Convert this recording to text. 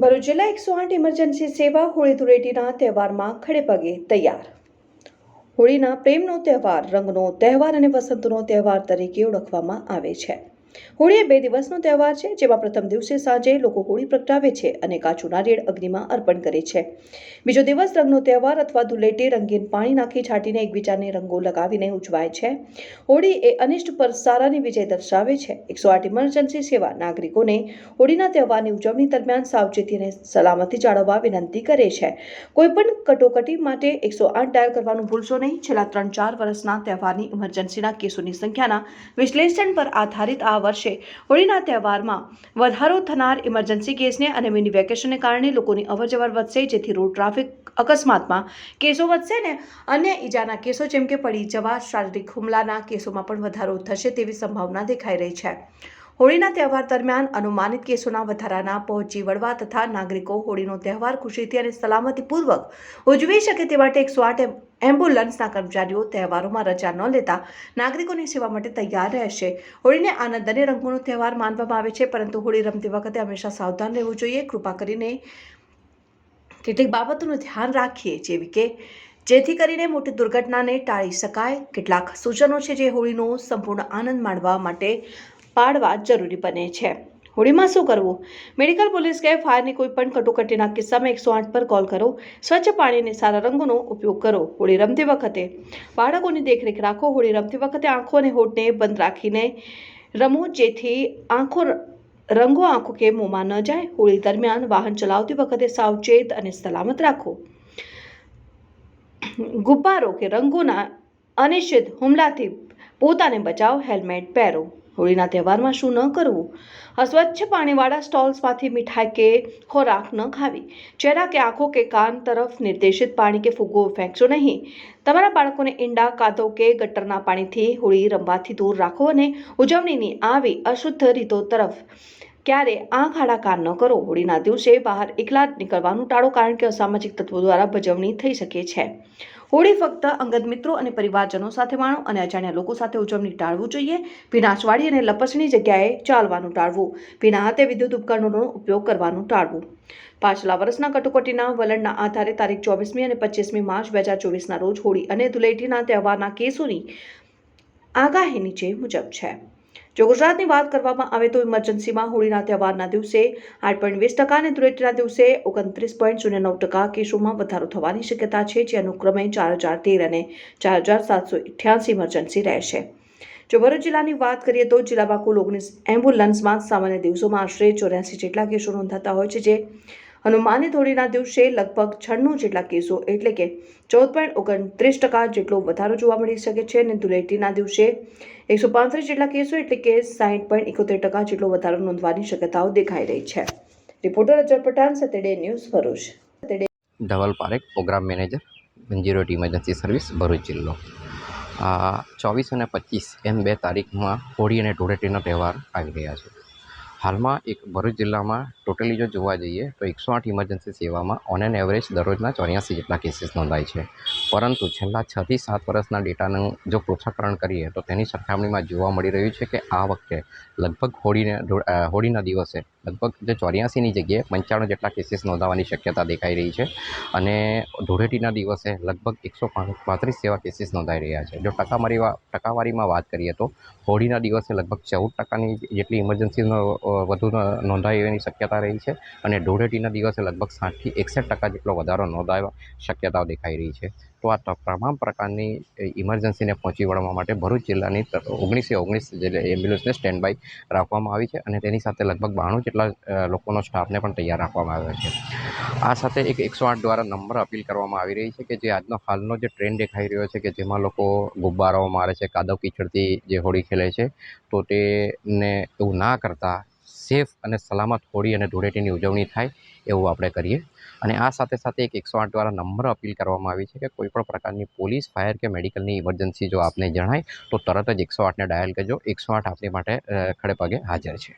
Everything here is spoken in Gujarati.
ભરૂચ જિલ્લા એકસો આઠ ઇમરજન્સી સેવા હોળી ધૂળેટીના તહેવારમાં ખડેપગે તૈયાર. હોળીના પ્રેમનો તહેવાર, રંગનો તહેવાર અને વસંતનો તહેવાર તરીકે ઓળખવામાં આવે છે. હોળી એ બે દિવસનો તહેવાર છે, જેમાં પ્રથમ દિવસે સાંજે લોકો હોળી પ્રગટાવે છે અને કાચું નારિયેળ અગ્નિમાં અર્પણ કરે છે. બીજો દિવસ રંગનો તહેવાર અથવા ધૂળેટી રંગીન પાણી નાખી છાંટીને એકબીજાને રંગો લગાવીને ઉજવાય છે. હોળી એ અનિષ્ટ પર સારાની વિજય દર્શાવે છે. એકસો આઠ ઇમરજન્સી સેવા નાગરિકોને હોળીના તહેવારની ઉજવણી દરમિયાન સાવચેતી અને સલામતી જાળવવા વિનંતી કરે છે. કોઈપણ કટોકટી માટે એકસો આઠ ડાયલ કરવાનું ભૂલશો નહીં. છેલ્લા ત્રણ ચાર વર્ષના તહેવારની ઇમરજન્સીના કેસોની સંખ્યાના વિશ્લેષણ પર આધારિત આ વર્ષે હોળીના તહેવારમાં વધારો થનાર ઇમરજન્સી કેસને અને મિની વેકેશનને કારણે લોકોની અવરજવર વધશે, જેથી રોડ ટ્રાફિક અકસ્માતમાં કેસો વધશે ને અન્ય ઈજાના કેસો જેમ કે પડી જવા, શારીરિક હુમલાના કેસોમાં પણ વધારો થશે તેવી સંભાવના દેખાઈ રહી છે. હોળીના તહેવાર દરમિયાન અનુમાનિત કેસોના વધારાના પહોંચી વળવા તથા નાગરિકો હોળીનો તહેવાર ખુશીથી અને સલામતીપૂર્વક ઉજવી શકે તે માટે એકસો આઠ એમ્બ્યુલન્સના કર્મચારીઓ તહેવારોમાં રજા ન લેતા નાગરિકોની સેવા માટે તૈયાર રહેશે. હોળીને આનંદ અને રંગોનો તહેવાર માનવામાં આવે છે, પરંતુ હોળી રમતી વખતે હંમેશા સાવધાન રહેવું જોઈએ. કૃપા કરીને કેટલીક બાબતોનું ધ્યાન રાખીએ, જેવી કે જેથી કરીને મોટી દુર્ઘટનાને ટાળી શકાય. કેટલાક સૂચનો છે જે હોળીનો સંપૂર્ણ આનંદ માણવા માટે પાડવા જરૂરી બને છે. હોળીમાં શું કરવું? મેડિકલ પોલીસ કે ફાયરની કોઈ પણ કટોકટીના કિસ્સામાં એકસો આઠ પર કોલ કરો. સ્વચ્છ પાણીને સારા રંગોનો ઉપયોગ કરો. હોળી રમતી વખતે બાળકોની દેખરેખ રાખો. હોળી રમતી વખતે આંખો અને હોઠને બંધ રાખીને રમો. જેથી આંખો રંગો આંખો કે મોંમાં ન જાય. હોળી દરમિયાન વાહન ચલાવતી વખતે સાવચેત અને સલામત રાખો. ગુબ્બારો કે રંગોના અનિશ્ચિત હુમલાથી પોતાને બચાવ હેલ્મેટ પહેરો. હોળીના તહેવારમાં શું ન કરવું? અસ્વચ્છ પાણીવાળા સ્ટોલ્સમાંથી મીઠાઈ કે ખોરાક ન ખાવી. ચહેરા કે આંખો કે કાન તરફ નિર્દેશિત પાણી કે ફુગ્ગો ફેંકશો નહીં. તમારા બાળકોને ઈંડા કાદો કે ગટરના પાણીથી હોળી રમવાથી દૂર રાખો અને ઉજવણીની આવી અશુદ્ધ રીતો તરફ ક્યારે આંખ આડા કાન ન કરો. હોળીના દિવસે બહાર એકલા નીકળવાનું ટાળો કારણ કે અસામાજિક તત્વો દ્વારા ભજવણી થઈ શકે છે. હોળી ફક્ત અંગત મિત્રો અને પરિવારજનો સાથે માણો અને અજાણ્યા લોકો સાથે ઉજવણી ટાળવું જોઈએ. ભીનાશવાળી અને લપસણી જગ્યાએ ચાલવાનું ટાળવું. ભીના હાથે વિદ્યુત ઉપકરણોનો ઉપયોગ કરવાનું ટાળવું. પાછલા વર્ષના કટોકટીના વલણના આધારે તારીખ ચોવીસમી અને પચીસમી માર્ચ બે હજાર ચોવીસના રોજ હોળી અને ધૂળેટીના તહેવારના કેસોની આગાહી નીચે મુજબ છે. જો ગુજરાતની વાત કરવામાં આવે તો ઇમરજન્સીમાં હોળીના તહેવારના દિવસે આઠ પોઈન્ટ વીસ ટકા અને ધૂળેટીના દિવસે ઓગણત્રીસ પોઈન્ટ શૂન્ય નવ ટકા કેસોમાં વધારો થવાની શક્યતા છે, જે અનુક્રમે ચાર હજાર તેર અને ચાર હજાર સાતસો અઠ્યાસી ઇમરજન્સી રહેશે જો ભરૂચ જિલ્લાની વાત કરીએ તો જિલ્લામાં કુલ ઓગણીસ એમ્બ્યુલન્સમાં સામાન્ય દિવસોમાં આશરે ચોર્યાસી જેટલા કેસો નોંધાતા હોય છે, જે અનુમાનિત ધોળીના દિવસે લગભગ છન્નું જેટલા કેસો, એટલે કે ચૌદ પોઈન્ટ ઓગણત્રીસ ટકા જેટલો વધારો જોવા મળી શકે છે અને ધૂળેટીના દિવસે એકસો પાંત્રીસ જેટલા કેસો, એટલે કે સાહીઠ પોઈન્ટ એકોતેર ટકા જેટલો વધારો નોંધવાની શક્યતાઓ દેખાઈ રહી છે. રિપોર્ટર અજર પઠાણ સતેડે news Bharuch. સતેડે Dhaval Parekh, program manager zero emergency service, Bharuch જિલ્લો. ચોવીસ અને પચીસ એમ બે તારીખમાં હોળી અને ધૂળેટીનો તહેવાર આવી રહ્યા છે. હાલમાં એક ભરૂચ જિલ્લામાં ટોટલી જો જોવા જઈએ, તો એકસો આઠ ઇમરજન્સી સેવામાં ઓન એન એવરેજ દરરોજના ચોર્યાસી જેટલા કેસીસ નોંધાય છે. પરંતુ છેલ્લા છથી સાત વર્ષના ડેટાનું જો પૃથ્થકરણ કરીએ, તો તેની સરખામણીમાં જોવા મળી રહ્યું છે કે આ વખતે લગભગ હોળીને હોળીના દિવસે લગભગ જે ચોર્યાસીની જગ્યાએ પંચાણું જેટલા કેસીસ નોંધાવાની શક્યતા દેખાઈ રહી છે અને ધૂળેટીના દિવસે લગભગ એકસો પાંત્રીસ જેવા કેસીસ નોંધાઈ રહ્યા છે. જો ટકામારી ટકાવારીમાં વાત કરીએ તો હોળીના દિવસે લગભગ ચૌદ ટકાની જેટલી ઇમરજન્સીનો વધુ ન- નોંધાય એની શક્યતા રહી છે અને ધૂળેટીના દિવસે લગભગ સાઠથી એકસઠ ટકા જેટલો વધારો નોંધાવા શક્યતાઓ દેખાઈ રહી છે. તો આ તમામ પ્રકારની ઇમરજન્સીને પહોંચી વળવા માટે ભરૂચ જિલ્લાની ઓગણીસે ઓગણીસ એમ્બ્યુલન્સને સ્ટેન્ડ બાય રાખવામાં આવી છે અને તેની સાથે લગભગ બાણું જેટલા લોકોનો સ્ટાફને પણ તૈયાર રાખવામાં આવ્યો છે. આ સાથે એક એકસો આઠ દ્વારા નંબર અપીલ કરવામાં આવી રહી છે કે જે આજનો હાલનો જે ટ્રેન્ડ દેખાઈ રહ્યો છે કે જેમાં લોકો ગુબ્બારાઓ મારે છે, કાદવ કીચડથી જે હોળી ખેલે છે, તો તેને એવું ના કરતાં સેફ અને સલામત હોળી અને ધૂળેટીની ઉજવણી થાય એવું આપણે કરીએ. અને આ સાથે સાથે એક એકસો આઠ દ્વારા નંબર અપીલ કરવામાં આવી છે કે કોઈપણ પ્રકારની પોલીસ, ફાયર કે મેડિકલની ઇમરજન્સી જો આપને જણાય, તો તરત જ એકસો આઠને ડાયલ કરજો. એકસો આઠ આપની માટે ખડેપગે હાજર છે.